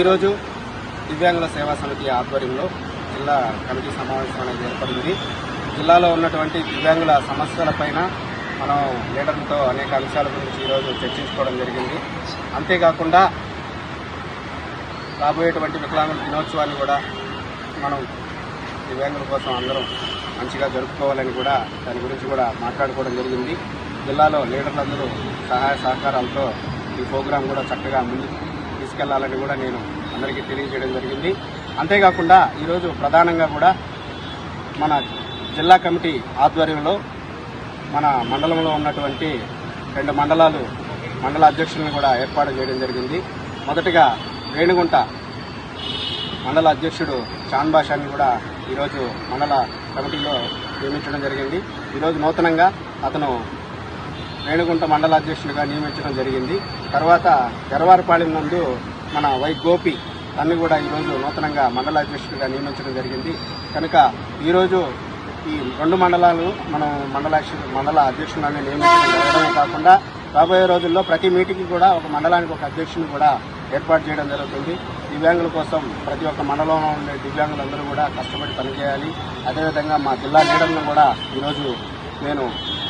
ఈరోజు దివ్యాంగుల సేవా సమితి ఆధ్వర్యంలో జిల్లా కమిటీ సమావేశం అనేది ఏర్పడింది. జిల్లాలో ఉన్నటువంటి దివ్యాంగుల సమస్యలపైన మనం లీడర్లతో అనేక అంశాల గురించి ఈరోజు చర్చించుకోవడం జరిగింది. అంతేకాకుండా రాబోయేటువంటి వికలాంగుల దినోత్సవాన్ని కూడా మనం దివ్యాంగుల కోసం అందరం మంచిగా జరుపుకోవాలని కూడా దాని గురించి కూడా మాట్లాడుకోవడం జరిగింది. జిల్లాలో లీడర్లందరూ సహాయ సహకారాలతో ఈ ప్రోగ్రాం కూడా చక్కగా ముందుకు తీసుకెళ్ళాలని కూడా నేను అందరికీ తెలియజేయడం జరిగింది. అంతేకాకుండా ఈరోజు ప్రధానంగా కూడా మన జిల్లా కమిటీ ఆధ్వర్యంలో మన మండలంలో ఉన్నటువంటి రెండు మండలాలు మండల అధ్యక్షులను కూడా ఏర్పాటు చేయడం జరిగింది. మొదటిగా రేణుగుంట మండల అధ్యక్షుడు చాన్ బాషాని కూడా ఈరోజు మండల కమిటీలో నియమించడం జరిగింది. ఈరోజు నూతనంగా అతను రేణుగుంట మండల అధ్యక్షుడిగా నియమించడం జరిగింది. తర్వాత గర్వారపాళెం నందు మన వై గోపి తన్ని కూడా ఈరోజు నూతనంగా మండల అధ్యక్షుడిగా నియమించడం జరిగింది. కనుక ఈరోజు ఈ రెండు మండలాలు మనం మండల మండల అధ్యక్షులను నియమించడం కాకుండా రాబోయే రోజుల్లో ప్రతి మీటింగ్కి కూడా ఒక మండలానికి ఒక అధ్యక్షుని కూడా ఏర్పాటు చేయడం జరుగుతుంది. దివ్యాంగుల కోసం ప్రతి ఒక్క మండలంలో ఉండే దివ్యాంగులందరూ కూడా కష్టపడి పనిచేయాలి. అదేవిధంగా మా జిల్లా లీడర్లను కూడా ఈరోజు నేను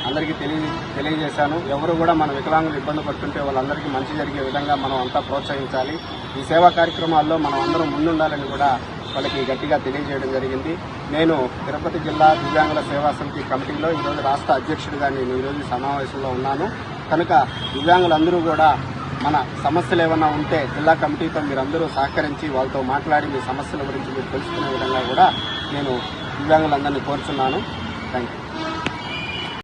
అందరికీ తెలియ తెలియజేశాను. ఎవరు కూడా మన వికలాంగులు ఇబ్బంది పడుతుంటే వాళ్ళందరికీ మంచి జరిగే విధంగా మనం అంతా ప్రోత్సహించాలి. ఈ సేవా కార్యక్రమాల్లో మనం అందరం ముందుండాలని కూడా వాళ్ళకి గట్టిగా తెలియజేయడం జరిగింది. నేను తిరుపతి జిల్లా దివ్యాంగుల సేవా సమితి కమిటీలో ఈరోజు రాష్ట్ర అధ్యక్షుడిగా నేను ఈరోజు సమావేశంలో ఉన్నాను. కనుక దివ్యాంగులందరూ కూడా మన సమస్యలు ఏమైనా ఉంటే జిల్లా కమిటీతో మీరందరూ సహకరించి వాళ్ళతో మాట్లాడి మీ సమస్యల గురించి మీరు తెలుసుకునే విధంగా కూడా నేను దివ్యాంగులందరినీ కోరుచున్నాను. Thank you